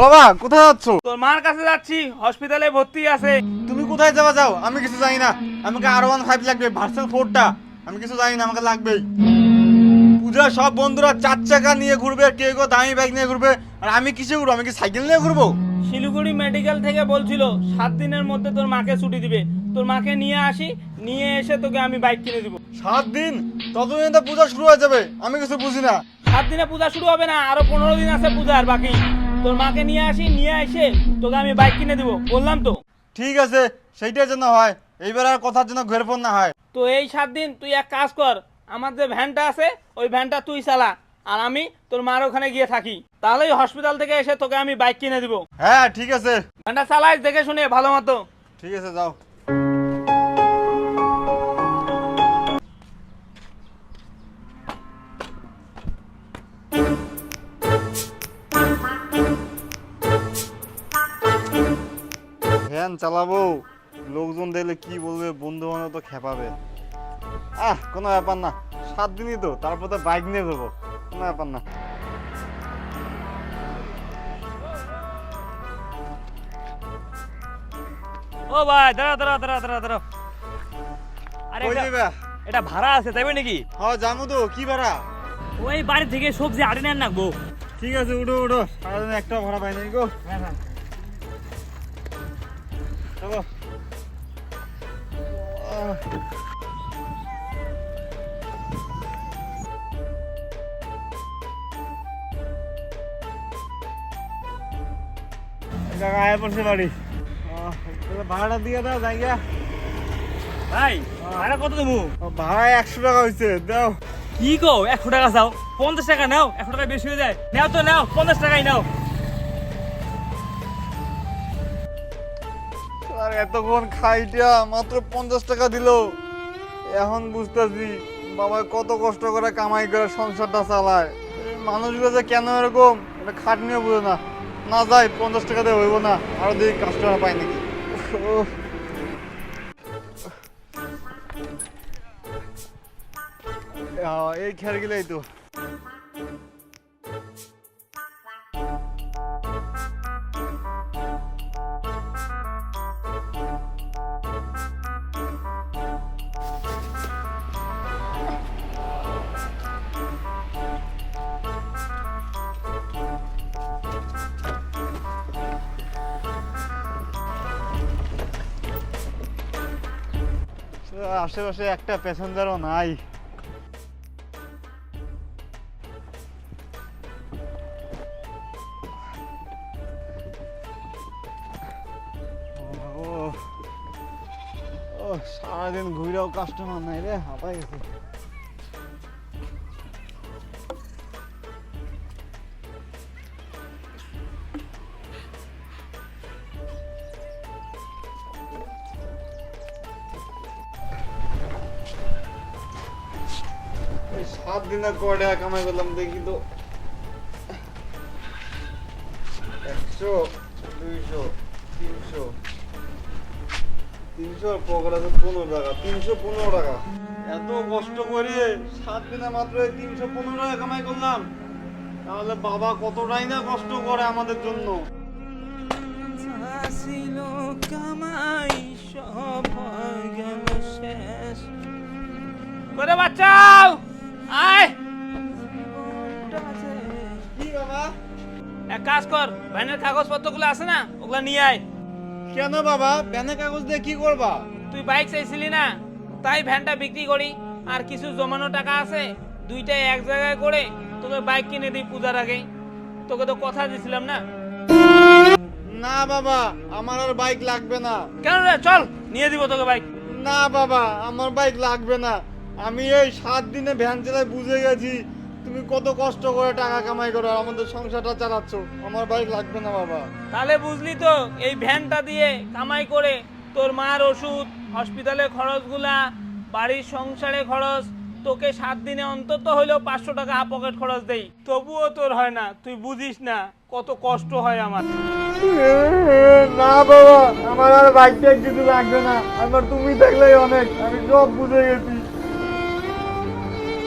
বাবা কোথায় যাচ্ছ? তোর মার কাছে যাচ্ছি হসপিটালে ভর্তি আছে। তুমি কোথায় যাবা যাও? আমি কিছু জানি না। আমাকে আর ওয়ান ফাইভ লাগবে ভার্সেল ফোরটা আমি কিছু জানি না আমাকে লাগবেই। পূজা সব বন্ধুরা চার চাকা নিয়ে ঘুরবে কে কেউ দামি ব্যাগ নিয়ে ঘুরবে। আর আমি কিসে ঘুরবো? আমি কি সাইকেল নিয়ে ঘুরবো? শিলিগুড়ি মেডিকেল থেকে বলছিল সাত দিনের মধ্যে তোর মাকে ছুটি দিবে। তোর মাকে নিয়ে আসি নিয়ে এসে তোকে আমি বাইক কিনে দিব। সাত দিন? ততদিন তো পূজা শুরু হয়ে যাবে। আমি কিছু বুঝি না। সাত দিনে পূজা শুরু হবে না আরও পনেরো দিন আছে পূজার বাকি। তোর মাকে নিয়ে আসি নিয়ে এসে তোকে আমি বাইক কিনে দিব বললাম তো। ঠিক আছে সেইটার জন্য হয়। এইবার আর কথার জন্য ঘের ফোন না হয়। তো এই সাত দিন তুই এক কাজ কর আমার যে ভ্যানটা আছে ওই ভ্যানটা তুই চালা আর আমি তোর মার ওখানে গিয়ে থাকি। তাহলেই হসপিটাল থেকে এসে তোকে আমি বাইক কিনে দিব। হ্যাঁ ঠিক আছে। ভ্যানটা চালাই দেখে শুনে ভালো মতো। ঠিক আছে যাও। ভ্যান চালাবো। লোকজন দেখলে কি বলবে বন্ধু বান্ধব তো খেপাবে। আহ কোনো ব্যাপার না সাত দিনই তো তারপর তো বাইক নিয়ে দেবো কোনো ব্যাপার না। ও ভাই দাঁড়া দাঁড়া দাঁড়া দাঁড়া দাঁড়া আরে এটা- এটা ভাড়া আছে তাইবে নাকি? হ্যাঁ জানো তো কি ভাড়া? ওই বাড়ি থেকে সবজি আড়ে নেন নাকবো ঠিক আছে উঠো উঠো। সারাদিন একটা ভাড়া পাই নাই গো। চলো আয়া পড়ছে বাড়ি। আহ, ভাড়াটা দিয়ে দাও জায়গা ভাই ভাড়া কত দেবো? ভাড়া একশো টাকা হয়েছে দাও। কি কও একশো টাকা চাও? পঞ্চাশ টাকা নাও একশো টাকা বেশি হয়ে যায়। নাও তো নাও পঞ্চাশ টাকাই নাও। এতক্ষণ খাইটা মাত্র পঞ্চাশ টাকা দিল। এখন বুঝতেছি, বাবা কত কষ্ট করে কামাই করে সংসারটা চালায়। মানুষগুলো যে কেন এরকম, এটা খাটনিও বুঝে না। না যাই পঞ্চাশ টাকা দিয়ে হইব না, আরও দেখি কাস্টমার পাই নাকি। এই খেয়াল গেলেই তো। আশেপাশে একটা প্যাসেঞ্জারও নাই। ও সারাদিন ঘুরেও কাস্টমার নাই রে হাঁপাই গেছে। সাত দিনে কয় টাকা কামাই করলাম দেখি তো। একশো, দুইশো, তিনশো। তিনশো আর পকেট আছে পনেরো টাকা, তিনশো পনেরো টাকা। এত কষ্ট করে সাত দিনে মাত্র তিনশো পনেরো টাকা কামাই করলাম। তাহলে বাবা কতটাই না কষ্ট করে আমাদের জন্য। ছিল কামাই সব গেল শেষ করে বাচ্চাও এক কাজ কর ভ্যানের কাগজপত্রগুলো আছে না ওগুলো নিয়ে আয়। কেন বাবা? কাগজ দিয়ে কি করবা? তুই বাইক চাইছিলি না? তাই ভ্যানটা বিক্রি করি আর কিছু জমানো টাকা আছে দুইটাই এক জায়গায় করে তোকে বাইক কিনে দিই পূজার আগে। তোকে তো কথা দিছিলাম না? না বাবা আমার আর বাইক লাগবে না। কেন রে? চল নিয়ে দিব তোকে বাইক। না বাবা আমার বাইক লাগবে না। আমি এই সাত দিনে ভ্যান চালায় বুঝে গেছি। তুমি কত কষ্ট করে টাকা কামাই করো আর আমাদের সংসারটা চালাচ্ছ? আমার বাইক লাগবে না বাবা। তাহলে বুঝলি তো এই ভ্যানটা দিয়ে কামাই করে তোর মার ওষুধ হসপিটালে খরচগুলা বাড়ির সংসারে খরচ তোকে সাত দিনে অন্তত হইলেও পাঁচশো টাকা পকেট খরচ দেই। তবুও তোর হয় না তুই বুঝিস না কত কষ্ট হয় আমার। না বাবা আমার আর বাইক টাইক কিছু লাগবে না। আমার তুমি দেখলেই অনেক আমি সব বুঝে গেছি।